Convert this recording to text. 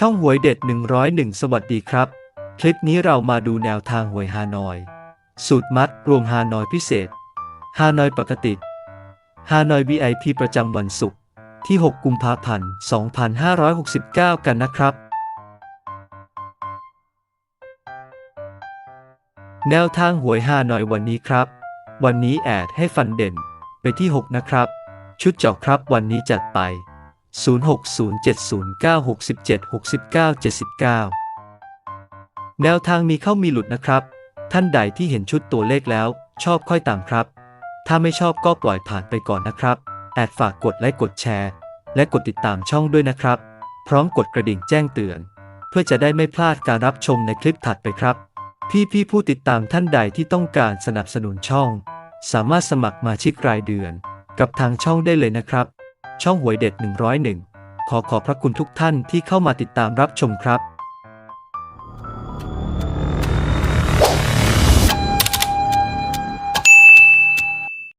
ช่องหวยเด็ด 101 สวัสดีครับ คลิปนี้เรามาดูแนวทางหวยฮานอย สูตรมัดรวมฮานอยพิเศษ ฮานอยปกติ ฮานอย VIP ประจำวันศุกร์ที่ 6 กุมภาพันธ์ 2569 กันนะครับ แนวทางหวยฮานอยวันนี้ครับ วันนี้แอดให้ฟันเด่นไปที่ 6 นะครับ ชุดเจาะครับวันนี้จัดไป 060709676979 แนวทางมีเข้ามีหลุดนะครับ ท่านใดที่เห็นชุดตัวเลขแล้ว ชอบค่อยตามครับ ถ้าไม่ชอบก็ปล่อยผ่านไปก่อนนะครับ แอดฝากกดไลค์กดแชร์ และกดติดตามช่องด้วยนะครับ พร้อมกดกระดิ่งแจ้งเตือน เพื่อจะได้ไม่พลาดการรับชมในคลิปถัดไปครับพี่พี่ๆผู้ติดตามท่านใดที่ต้องการสนับสนุนช่อง สามารถสมัครมาชิกรายเดือน กับทางช่องได้เลยนะครับ ช่องหวยเด็ด 101 ขอขอบพระคุณทุกท่านที่เข้ามาติดตามรับชมครับ